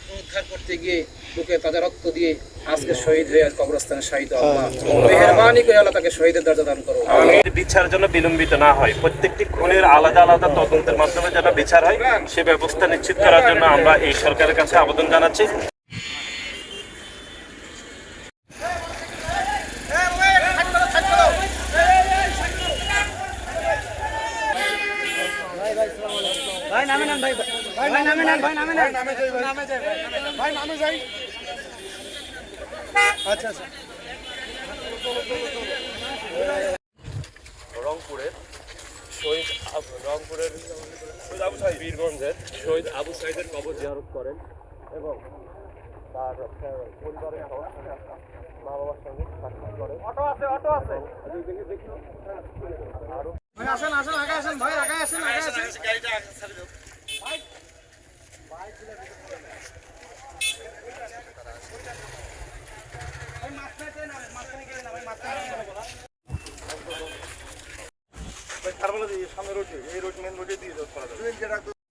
পুনরুদ্ধার করতে গিয়ে বুকে তাজা রক্ত দিয়ে আজকে শহীদ হয়ে কবরস্থানে শাহিদ আল্লাহ। মেহরবানি করে আল্লাহ তাকে শহীদের দরজা দান করো বিচার যেন বিলম্বিত না হয় প্রত্যেকটি খুনের আলাদা আলাদা তদন্তের মাধ্যমে যেন বিচার হয় সে ব্যবস্থা নিশ্চিত করার জন্য আমরা এই সরকারের কাছে আবেদন জানাচ্ছি। ভাই নামে নেন ভাই। ভাই নামে নেন ভাই নামে নেন। ভাই নামে যাই আচ্ছা আচ্ছা। রংপুরের শহীদ আব- রংপুরের শহীদ আবু সাইদ বীরগঞ্জের শহীদ আবু সাইদের কবর জিয়ারত করেন এবং তার পরিবারের মা বাবার সঙ্গে সাক্ষাৎ করেন। অটো আছে অটো আছে। ভাই আসেন আসেন আগে আসেন ভাই আগে আসেন আগে আসেন। সামনে রোডে এই রোড মেন রোডে দিয়ে যাওয়া করা যাবে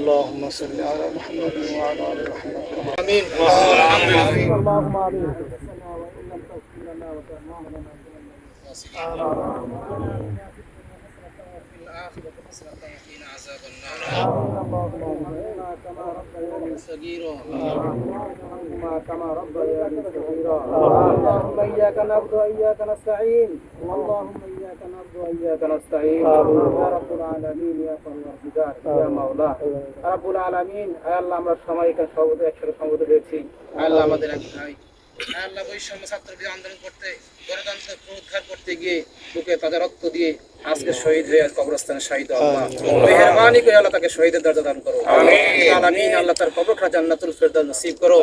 اللهم صل على محمد وعلى ال محمد আমিন اللهم امين كما ربياني صغيرا اللهم اياك نعبد واياك نستعين اللهم اياك نعبد واياك نستعين يا رب العالمين يا পরওয়ারদিগার ইয়া মাওলা রব্বুল আলামিন আয় আল্লাহ আমরা সবাই এখানে সর্বদা একসাথে সমবেত হয়েছি আয় আল্লাহ আমাদের এক ভাই আয় আল্লাহ বৈষম্য ছাত্র আন্দোলন করতে গণতন্ত্র পুনরুদ্ধার করতে গিয়ে বুকে তাদের রক্ত দিয়ে আজকে শহীদ হয়ে কবরস্থানে শাহিদ আল্লাহ। মেহরবানি করে আল্লাহ তাকে শহীদের দরজা দান করো। আলামিন আল্লাহ তার কবরখানা জান্নাতুল ফেরদাউস নসিব করো।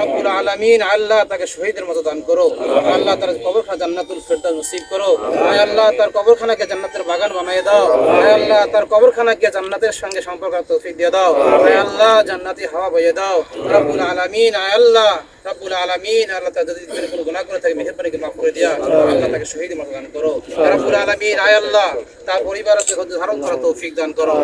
রব্বুল আলামিন আল্লাহ তাকে শহীদের মতো দান করো। আল্লাহ তার কবরখানা জান্নাতুল ফেরদাউস নসিব করো। আয় আল্লাহ তার কবরখানাকে জান্নাতের বাগান বানিয়ে দাও। আয় আল্লাহ তার কবরখানাকে জান্নাতের সঙ্গে সম্পর্ক তৌফিক দিয়ে দাও। আয় আল্লাহ জান্নাতি হাওয়া বইয়ে দাও। রব্বুল আলামিন আয় আল্লাহ। রব্বুল আলামিন আল্লাহ তার যদি কোনো গুনাহ করে থাকে মেহেরবানি করে মাফ করে দিয়া আল্লাহ তাকে শহীদ মতো দান করো। রব্বুল আলামিন আয় আল্লাহ। Love. তার পরিবারকে ধারণ করার তৌফিক দান করো।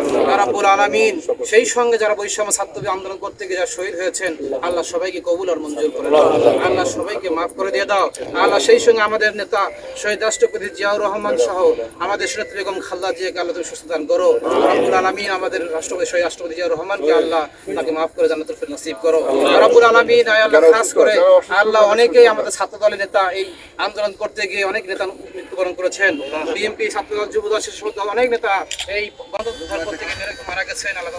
রব্বুল আলামিন সেই সঙ্গে যারা বৈষম্য ছাত্র আন্দোলন করতে গিয়ে যারা শহীদ হয়েছেন, আল্লাহ সবাইকে কবুল আর মঞ্জুর করে দাও। আল্লাহ সবাইকে মাফ করে দিয়ে দাও। আল্লাহ সেই সঙ্গে আমাদের নেতা শহীদ রাষ্ট্রপতি জিয়াউর রহমান সহ আমাদের সুরত বেগম খাল্লা জিয়াকে আল্লাহ তুমি সুস্থ দান করো। রব্বুল আলামিন আমাদের রাষ্ট্রপতি শহীদ রাষ্ট্রপতি জিয়াউর রহমানকে আল্লাহ তাকে মাফ করে জান্নাতুল ফিরদৌস নসিব করো। রব্বুল আলামিন আল্লাহ খাস করে আল্লাহ অনেকেই আমাদের ছাত্র দলের নেতা এই আন্দোলন করতে গিয়ে অনেক নেতা মৃত্যুবরণ করেছেন। বিএনপি ছাত্র দল যুব দল অনেক নেতা এই করতে মারা গেছেন আল্লাহ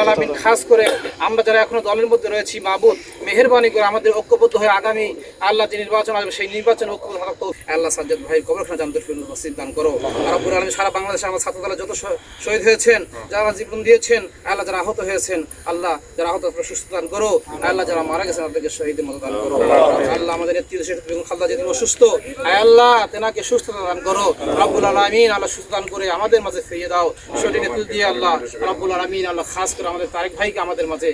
আলামিন খাস করে আমরা যারা এখনও দলের মধ্যে রয়েছি মাহবুদ মেহেরবানি করে আমাদের ঐক্যবদ্ধ হয়ে আগামী আল্লাহ যে নির্বাচন আসবে সেই নির্বাচন ঐক্যবদ্ধ আল্লাহ সাজ্জাদ ভাই কবরখানা জানতে নসিব দান করো। রব্বুল আলামিন সারা বাংলাদেশে আমার ছাত্র দলের যত শহীদ হয়েছেন যারা জীবন দিয়েছেন আল্লাহ যারা আহত হয়েছেন আল্লাহ যারা আহত সুস্থ দান করো। আল্লাহ। যারা মারা গেছেন তাদেরকে শহীদের মতো দান করো। আল্লাহ। আমাদের নেতৃত্ব শেখ বেগম খালদা যেদিন অসুস্থ। আল্লাহ তেনাকে সুস্থতা দান করো। রব্বুল আলামিন আল্লাহ সুস্থ দান করে আমাদের মাঝে ফিরিয়ে দাও। সঠিক নেতৃত্ব দিয়ে আল্লাহ রব্বুল আলামিন আল্লাহ খাস করে আমাদের তারেক ভাইকে আমাদের মাঝে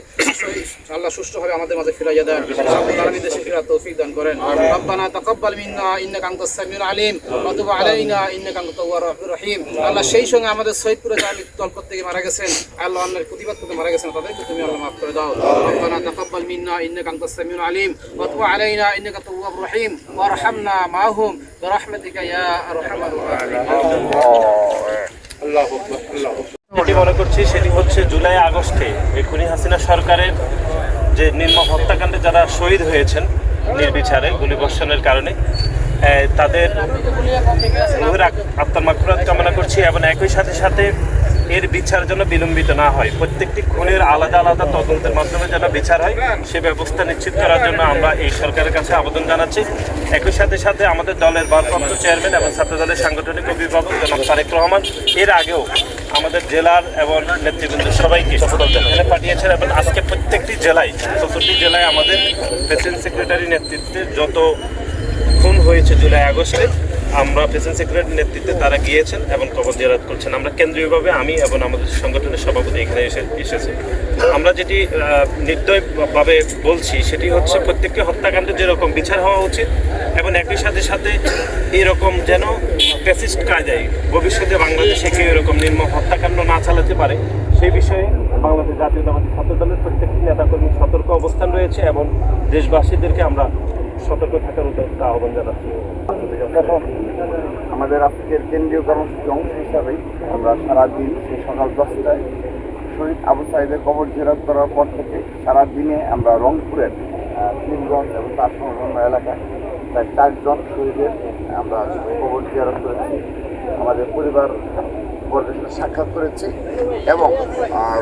আল্লাহ সুষ্ঠুভাবে আমাদের মাঝে ফিরাইয়া দেন রব্বুল আলামিন দেশে ফিরা তৌফিক দান করেন রব্বানা তাকাব্বাল মিন্না ইন্নাকা আনতাস সামিউল আলিম ওয়া তুব আলাইনা ইন্নাকা আনতাত তাওয়াবুর রহিম আল্লাহ সেই সঙ্গে আমাদের সৈয়দপুরে যারা মৃত্যুদল করতে গিয়ে মারা গেছেন আল্লাহ অন্যের প্রতিবাদ করতে মারা গেছেন তাদেরকে তুমি আল্লাহ মাফ করে দাও রব্বানা তাকাব্বাল মিন্না ইন্নাকা আনতাস সামিউল আলিম ওয়া তুব আলাইনা ইন্নাকা তাওয়াবুর রহিম ওয়ারহামনা মাহুম برحمتك يا ارحم الراحمين যেটি মনে করছি সেটি হচ্ছে জুলাই আগস্টে এই খুনি হাসিনা সরকারের যে নির্মম হত্যাকাণ্ডে যারা শহীদ হয়েছেন নির্বিচারে, গুলিবর্ষণের কারণে তাদের আত্মার মাকফুরাত কামনা করছি এবং একই সাথে সাথে এর বিচার যেন বিলম্বিত না হয়। প্রত্যেকটি খুনের আলাদা আলাদা তদন্তের মাধ্যমে যেন বিচার হয়, সে ব্যবস্থা নিশ্চিত করার জন্য আমরা এই সরকারের কাছে আবেদন জানাচ্ছি। একই সাথে সাথে আমাদের দলের ভারপ্রাপ্ত চেয়ারম্যান এবং ছাত্র দলের সাংগঠনিক অভিভাবক জনাব তারেক রহমান, এর আগেও আমাদের জেলার এবং নেতৃবৃন্দ সবাইকে এখানে পাঠিয়েছেন এবং আজকে প্রত্যেকটি জেলায়, চৌষট্টি জেলায় আমাদের প্রেসিডেন্ট সেক্রেটারি নেতৃত্বে যত খুন হয়েছে জুলাই আগস্টে আমরা প্রেসিডেন্ট সেক্রেটারির নেতৃত্বে তারা গিয়েছেন এবং কবর জিয়ারত করছেন। আমরা কেন্দ্রীয়ভাবে আমি এবং আমাদের সংগঠনের সভাপতি এখানে এসে, এসেছে। আমরা যেটি নির্দয়ভাবে বলছি সেটি হচ্ছে প্রত্যেকটি হত্যাকাণ্ডে যেরকম বিচার হওয়া উচিত এবং একই সাথে সাথে এরকম যেন প্যাসিস্ট কায়দায় ভবিষ্যতে বাংলাদেশে কেউ এরকম নির্মম হত্যাকাণ্ড না চালাতে পারে, সেই বিষয়ে বাংলাদেশ জাতীয়তাবাদী ছাত্র দলের প্রত্যেকটি নেতাকর্মী সতর্ক অবস্থান রয়েছে এবং দেশবাসীদেরকে আমরা সতর্ক থাকার উদ্দেশ্যে আহ্বান জানাচ্ছি। আমাদের আজকের কেন্দ্রীয় কর্মসূচির অংশ হিসাবে আমরা সারাদিন সেই সকাল দশটায় শহীদ আবু সাইদের কবর জেরাত করার পর থেকে সারাদিনে আমরা রংপুরের তিনগঞ্জ এবং তার সংলগ্ন এলাকায় প্রায় চারজন শহীদের আমরা কবর জিয়ারত করেছি। আমাদের পরিবার বর্গের সাথে সাক্ষাৎ করেছি এবং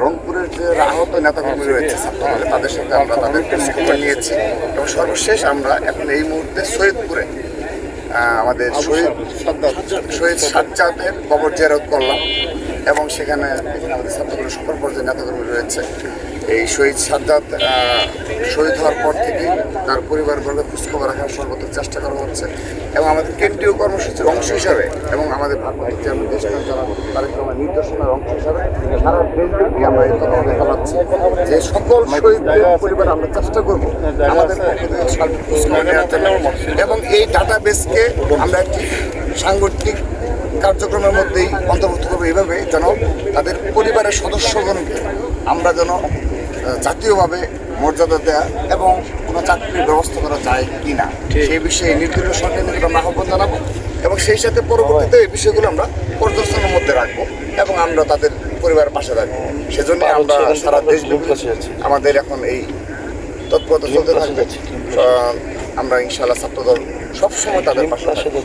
রংপুরের যে আহত নেতাকর্মী রয়েছে ছাত্রদলে তাদের সাথে আমরা তাদের খবর নিয়েছি। এবং সর্বশেষ আমরা এখন এই মুহূর্তে সৈয়দপুরে আমাদের শহীদ শহীদ সাজ্জাদের কবর জেরত করলাম এবং সেখানে আমাদের ছাত্রগুলো সকল পর্যায়ে নেতাকর্মী রয়েছে। এই শহীদ সাজ্জাদ শহীদ হওয়ার পর থেকে তার পরিবারবর্গ খোঁজখবর রাখার সর্বত্র চেষ্টা করা হচ্ছে এবং আমাদের কেন্দ্রীয় কর্মসূচির অংশ হিসাবে এবং আমাদের ভারপ্রাপ্ত চেয়ারম্যান দেশ রহমান নির্দেশনার অংশ হিসাবে সারা দেশব্যাপী আমরা এই তদন্ত চালাচ্ছি যে সকল শহীদদের পরিবার আমরা চেষ্টা করব আমাদের এবং এই ডাটা বেসকে আমরা একটি সাংগঠনিক কার্যক্রমের মধ্যেই অন্তর্ভুক্ত করব। এইভাবে যেন তাদের পরিবারের সদস্যগণকে আমরা যেন জাতীয়ভাবে মর্যাদা দেয়া এবং কোনো চাকরির ব্যবস্থা করা যায় কি না সেই বিষয়ে নির্দিষ্ট সরকারের নিকট আমরা আহ্বান জানাব এবং সেই সাথে পরবর্তীতে এই বিষয়গুলো আমরা পর্যবেক্ষণের মধ্যে রাখব এবং আমরা তাদের পরিবারের পাশে থাকব সেজন্য আমরা সারা দেশ আমাদের এখন এই তৎপরতা চলতে থাকবে। আমরা ইনশাআল্লাহ ছাত্রদল সবসময় তাদের পাশে থাকব।